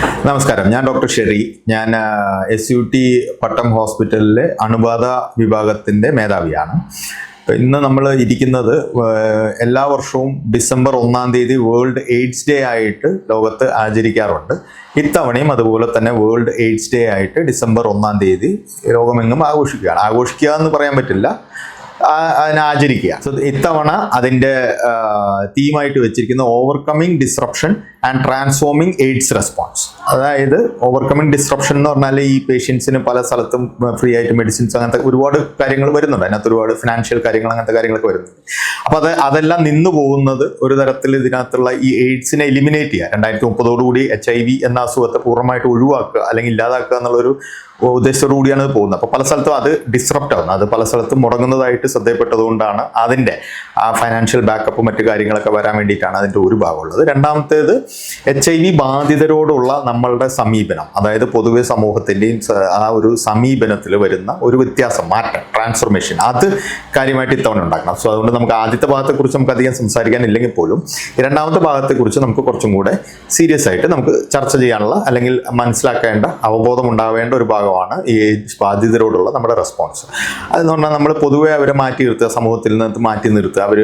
നമസ്കാരം. ഞാൻ ഡോക്ടർ ഷെറി. ഞാൻ എസ് യു ടി പട്ടം ഹോസ്പിറ്റലിലെ അണുബാധ വിഭാഗത്തിന്റെ മേധാവിയാണ്. ഇന്ന് നമ്മൾ ഇരിക്കുന്നത് എല്ലാ വർഷവും ഡിസംബർ ഒന്നാം തീയതി വേൾഡ് എയ്ഡ്സ് ഡേ ആയിട്ട് ലോകത്ത് ആചരിക്കാറുണ്ട്. ഇത്തവണയും അതുപോലെ തന്നെ വേൾഡ് എയ്ഡ്സ് ഡേ ആയിട്ട് ഡിസംബർ ഒന്നാം തീയതി ലോകമെങ്ങും ആഘോഷിക്കുകയാണ്. ആഘോഷിക്കുക എന്ന് പറയാൻ പറ്റില്ല. ആചരിക്കുക. സോ ഇത്തവണ അതിന്റെ തീമായിട്ട് വെച്ചിരിക്കുന്ന overcoming disruption and transforming AIDS response അതായത് ഓവർകമ്മിങ് ഡിസ്റപ്ഷൻ എന്ന് പറഞ്ഞാൽ ഈ പേഷ്യൻസിന് പല സ്ഥലത്തും ഫ്രീ ആയിട്ട് മെഡിസിൻസ് അങ്ങനത്തെ ഒരുപാട് കാര്യങ്ങൾ വരുന്നുണ്ട്. അതിനകത്ത് ഒരുപാട് ഫിനാൻഷ്യൽ കാര്യങ്ങൾ അങ്ങനത്തെ കാര്യങ്ങളൊക്കെ വരുന്നുണ്ട്. അപ്പോൾ അത് അതെല്ലാം നിന്നു പോകുന്നത് ഒരു തരത്തിൽ ഇതിനകത്തുള്ള ഈ എയ്ഡ്സിനെ എലിമിനേറ്റ് ചെയ്യുക. രണ്ടായിരത്തി മുപ്പതോടുകൂടി എച്ച് ഐ വി എന്ന അസുഖത്തെ പൂർണമായിട്ട് ഒഴിവാക്കുക അല്ലെങ്കിൽ ഇല്ലാതാക്കുക എന്നുള്ളൊരു ഉദ്ദേശത്തോടു കൂടിയാണ് പോകുന്നത്. അപ്പോൾ പല സ്ഥലത്തും അത് ഡിസ്റപ്റ്റ് ആവുന്നത് അത് പല സ്ഥലത്തും മുടങ്ങുന്നതായിട്ട് ശ്രദ്ധയപ്പെട്ടതുകൊണ്ടാണ് അതിന്റെ ആ ഫൈനാൻഷ്യൽ ബാക്കപ്പ് മറ്റു കാര്യങ്ങളൊക്കെ വരാൻ വേണ്ടിയിട്ടാണ് അതിന്റെ ഒരു ഭാഗമുള്ളത്. രണ്ടാമത്തേത് എച്ച് ഐ വി ബാധിതരോടുള്ള നമ്മളുടെ സമീപനം. അതായത് പൊതുവെ സമൂഹത്തിന്റെയും ആ ഒരു സമീപനത്തിൽ വരുന്ന ഒരു വ്യത്യാസം മാറ്റം ട്രാൻസ്ഫോർമേഷൻ അത് കാര്യമായിട്ട് ഇത്തവണ ഉണ്ടാക്കണം. സോ അതുകൊണ്ട് നമുക്ക് ആദ്യത്തെ ഭാഗത്തെക്കുറിച്ച് നമുക്ക് അധികം സംസാരിക്കാനില്ലെങ്കിൽ പോലും രണ്ടാമത്തെ ഭാഗത്തെക്കുറിച്ച് നമുക്ക് കുറച്ചും കൂടെ സീരിയസ് ആയിട്ട് നമുക്ക് ചർച്ച ചെയ്യാനുള്ള അല്ലെങ്കിൽ മനസ്സിലാക്കേണ്ട അവബോധം ഉണ്ടാവേണ്ട ഒരു ഭാഗമാണ് ഈ ബാധിതരോടുള്ള നമ്മുടെ റെസ്പോൺസ് അതെന്ന് പറഞ്ഞാൽ നമ്മൾ പൊതുവെ അവരെ മാറ്റി നിർത്തുക സമൂഹത്തിൽ നിന്ന് മാറ്റി നിർത്തുക. അവർ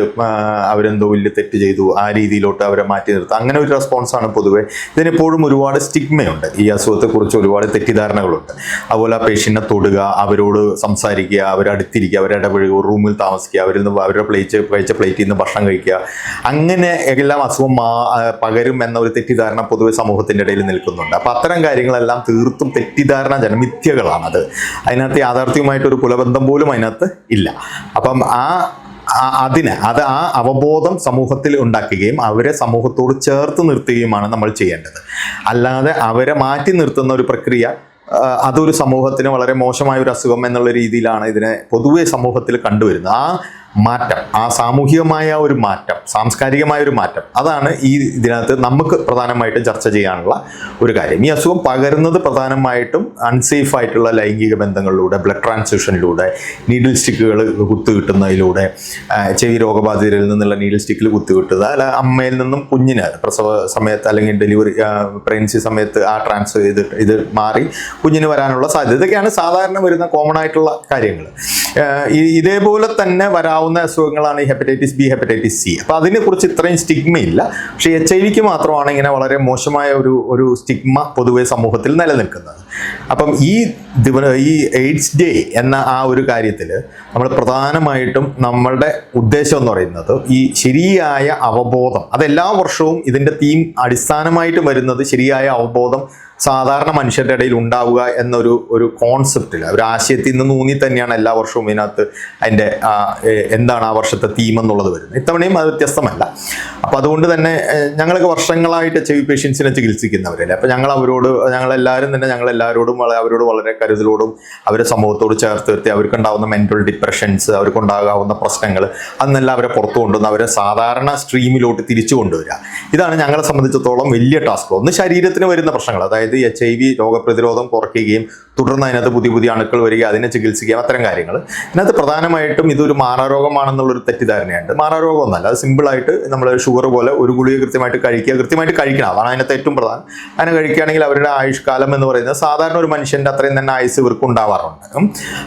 അവരെന്തോ വലിയ തെറ്റ് ചെയ്തു ആ രീതിയിലോട്ട് അവരെ മാറ്റി നിർത്തുക. അങ്ങനെ ഒരു റെസ്പോൺസാണ് പൊതുവെ. ഇതിനെപ്പോഴും ഒരുപാട് സ്റ്റിഗ്മയുണ്ട് ഈ അസുഖത്തെക്കുറിച്ച് ഒരുപാട് തെറ്റിദ്ധാരണകളുണ്ട്. അതുപോലെ ആ പേഷ്യന്റിനെ തൊടുക അവരോട് സംസാരിക്കുക അവരടുത്തിരിക്കുക അവരുടെ ഇടപഴകുക ഒരു റൂമിൽ താമസിക്കുക അവരിൽ നിന്ന് അവരുടെ പ്ലേറ്റ് കഴിച്ച പ്ലേറ്റിൽ നിന്ന് ഭക്ഷണം കഴിക്കുക. അങ്ങനെ എല്ലാം അസുഖം പകരും എന്ന ഒരു തെറ്റിദ്ധാരണ പൊതുവെ സമൂഹത്തിന്റെ ഇടയിൽ നിൽക്കുന്നുണ്ട്. അപ്പം അത്തരം കാര്യങ്ങളെല്ലാം തീർത്തും തെറ്റിദ്ധാരണ ജനമിഥ്യകളാണത് അതിനകത്ത് യാഥാർത്ഥ്യമായിട്ടൊരു കുലബന്ധം പോലും അതിനകത്ത് ഇല്ല. അപ്പം ആ അതിന് അത് ആ അവബോധം സമൂഹത്തിൽ ഉണ്ടാക്കുകയും അവരെ സമൂഹത്തോട് ചേർത്ത് നിർത്തുകയുമാണ് നമ്മൾ ചെയ്യേണ്ടത്. അല്ലാതെ അവരെ മാറ്റി നിർത്തുന്ന ഒരു പ്രക്രിയ അതൊരു സമൂഹത്തിന് വളരെ മോശമായ ഒരു അസുഖം എന്നുള്ള രീതിയിലാണ് ഇതിനെ പൊതുവെ സമൂഹത്തിൽ കണ്ടുവരുന്നത്. ആ മാറ്റം ആ സാമൂഹികമായ ഒരു മാറ്റം സാംസ്കാരികമായ ഒരു മാറ്റം അതാണ് ഈ ഇതിനകത്ത് നമുക്ക് പ്രധാനമായിട്ടും ചർച്ച ചെയ്യാനുള്ള ഒരു കാര്യം. ഈ അസുഖം പകരുന്നത് പ്രധാനമായിട്ടും അൺസേഫ് ആയിട്ടുള്ള ലൈംഗിക ബന്ധങ്ങളിലൂടെ ബ്ലഡ് ട്രാൻസ്ഫ്യൂഷനിലൂടെ നീഡിൽ സ്റ്റിക്കുകൾ കുത്തു കിട്ടുന്നതിലൂടെ ചെവി രോഗബാധിതരിൽ നിന്നുള്ള നീഡിൽ സ്റ്റിക്കിൽ കുത്തു കിട്ടുക അല്ല അമ്മയിൽ നിന്നും കുഞ്ഞിന് പ്രസവ സമയത്ത് അല്ലെങ്കിൽ ഡെലിവറി പ്രഗ്നൻസി സമയത്ത് ആ ട്രാൻസ്ഫർ ചെയ്തിട്ട് ഇത് മാറി കുഞ്ഞിന് വരാനുള്ള സാധ്യത. ഇതൊക്കെയാണ് സാധാരണ വരുന്ന കോമൺ ആയിട്ടുള്ള കാര്യങ്ങൾ. ഇതേപോലെ തന്നെ വരാവുന്ന അസുഖങ്ങളാണ് ഈ ഹെപ്പറ്റൈറ്റിസ് ബി ഹെപ്പറ്റൈറ്റിസ് സി. അപ്പോൾ അതിനെക്കുറിച്ച് ഇത്രയും സ്റ്റിഗ്മ ഇല്ല. പക്ഷേ എച്ച് ഐ വിക്ക് മാത്രമാണ് ഇങ്ങനെ വളരെ മോശമായ ഒരു ഒരു സ്റ്റിഗ്മ പൊതുവെ സമൂഹത്തിൽ നിലനിൽക്കുന്നത്. അപ്പം ഈ ദിവ ഈ എയ്ഡ്സ് ഡേ എന്ന ആ ഒരു കാര്യത്തിൽ നമ്മൾ പ്രധാനമായിട്ടും നമ്മളുടെ ഉദ്ദേശം എന്ന് പറയുന്നത് ഈ ശരിയായ അവബോധം അതെല്ലാ വർഷവും ഇതിന്റെ തീം അടിസ്ഥാനമായിട്ട് വരുന്നത് ശരിയായ അവബോധം സാധാരണ മനുഷ്യരുടെ ഇടയിൽ ഉണ്ടാവുക എന്നൊരു ഒരു കോൺസെപ്റ്റിൽ ഒരു ആശയത്തിൽ നിന്ന് ഊന്നി തന്നെയാണ് എല്ലാ വർഷവും ഇതിനകത്ത് അതിന്റെ എന്താണ് ആ വർഷത്തെ തീം എന്നുള്ളത് വരുന്നത്. ഇത്തവണയും അത് വ്യത്യസ്തമല്ല. അപ്പോൾ അതുകൊണ്ട് തന്നെ ഞങ്ങളൊക്കെ വർഷങ്ങളായിട്ട് ചെവി പേഷ്യൻസിനെ ചികിത്സിക്കുന്നവരല്ലേ. അപ്പോൾ ഞങ്ങൾ അവരോട് ഞങ്ങളെല്ലാവരും തന്നെ ഞങ്ങളെല്ലാവരോടും എല്ലാവരോടും അവരോട് വളരെ കരുതലോടും അവരെ സമൂഹത്തോട് ചേർത്ത് നിർത്തി അവർക്കുണ്ടാവുന്ന മെന്റൽ ഡിപ്രഷൻസ് അവർക്കുണ്ടാകാവുന്ന പ്രശ്നങ്ങൾ അന്നെല്ലാം അവരെ പുറത്തു കൊണ്ടുവന്ന് അവരെ സാധാരണ സ്ട്രീമിലോട്ട് തിരിച്ചു കൊണ്ടുവരിക. ഇതാണ് ഞങ്ങളെ സംബന്ധിച്ചിടത്തോളം വലിയ ടാസ്ക് ഒന്ന് ശരീരത്തിന് വരുന്ന പ്രശ്നങ്ങൾ. അതായത് എച്ച് ഐ വി രോഗപ്രതിരോധം കുറയ്ക്കുകയും തുടർന്ന് അതിനകത്ത് പുതിയ പുതിയ അണുക്കൾ വരിക അതിനെ ചികിത്സിക്കുക അത്തരം കാര്യങ്ങൾ. ഇതിനകത്ത് പ്രധാനമായിട്ടും ഇതൊരു മാറാരോഗമാണെന്നുള്ളൊരു തെറ്റിദ്ധാരണയുണ്ട്. മാറാരോഗം ഒന്നല്ല അത് സിമ്പിളായിട്ട് നമ്മൾ ഷുഗർ പോലെ ഒരു ഗുളിക കൃത്യമായിട്ട് കഴിക്കുക കൃത്യമായിട്ട് കഴിക്കണം. അതാണ് അതിനകത്ത് ഏറ്റവും പ്രധാനം. അങ്ങനെ കഴിക്കുകയാണെങ്കിൽ അവരുടെ ആയുഷ്കാലം എന്ന് പറയുന്നത് സാധാരണ ഒരു മനുഷ്യന്റെ അത്രയും തന്നെ ആയുസ് ഇവർക്ക് ഉണ്ടാവാറുണ്ട്.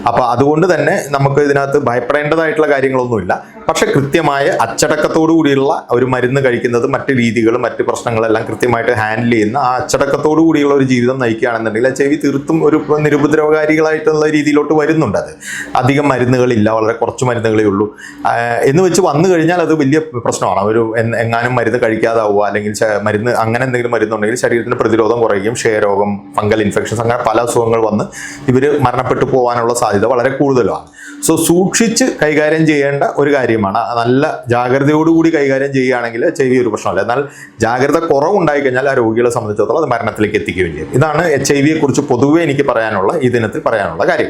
അപ്പോൾ അതുകൊണ്ട് തന്നെ നമുക്ക് ഇതിനകത്ത് ഭയപ്പെടേണ്ടതായിട്ടുള്ള കാര്യങ്ങളൊന്നുമില്ല. പക്ഷെ കൃത്യമായ അച്ചടക്കത്തോടു കൂടിയുള്ള ഒരു മരുന്ന് കഴിക്കുന്നത് മറ്റ് രീതികളും മറ്റ് പ്രശ്നങ്ങളെല്ലാം കൃത്യമായിട്ട് ഹാൻഡിൽ ചെയ്യുന്ന ആ അച്ചടക്കത്തോടു കൂടിയുള്ള ഒരു ജീവിതം നയിക്കുകയാണെന്നുണ്ടെങ്കിൽ ചെവി തീർത്തും ഒരു നിരുപദ്രവകാരികളായിട്ടുള്ള രീതിയിലോട്ട് വരുന്നുണ്ട് അത്. അധികം മരുന്നുകളില്ല വളരെ കുറച്ച് മരുന്നുകളേ ഉള്ളൂ. എന്ന് വെച്ച് വന്നു കഴിഞ്ഞാൽ അത് വലിയ പ്രശ്നമാണ്. ഒരു എങ്ങാനും മരുന്ന് കഴിക്കാതാവുക അല്ലെങ്കിൽ മരുന്ന് അങ്ങനെ എന്തെങ്കിലും മരുന്നുണ്ടെങ്കിൽ ശരീരത്തിന് പ്രതിരോധം കുറയും ക്ഷയരോഗം ഫംഗൽ ഇൻഫെക്ഷൻസ് അങ്ങനെ പല അസുഖങ്ങൾ വന്ന് ഇവർ മരണപ്പെട്ടു പോകാനുള്ള സാധ്യത വളരെ കൂടുതലാണ്. സോ സൂക്ഷിച്ച് കൈകാര്യം ചെയ്യേണ്ട ഒരു കാര്യമാണ്. നല്ല ജാഗ്രതയോടുകൂടി കൈകാര്യം ചെയ്യുകയാണെങ്കിൽ ചെറിയൊരു പ്രശ്നമല്ല. എന്നാൽ ജാഗ്രത കുറവുണ്ടായി കഴിഞ്ഞാൽ ആ രോഗികളെ സംബന്ധിച്ചിടത്തോളം അത് മരണത്തിലേക്ക് എത്തിക്കുകയും ചെയ്യും. ഇതാണ് എച്ച് ഐ വിയെ കുറിച്ച് പൊതുവേ എനിക്ക് പറയാനുള്ള ഈ ദിനത്തിൽ പറയാനുള്ള കാര്യങ്ങൾ.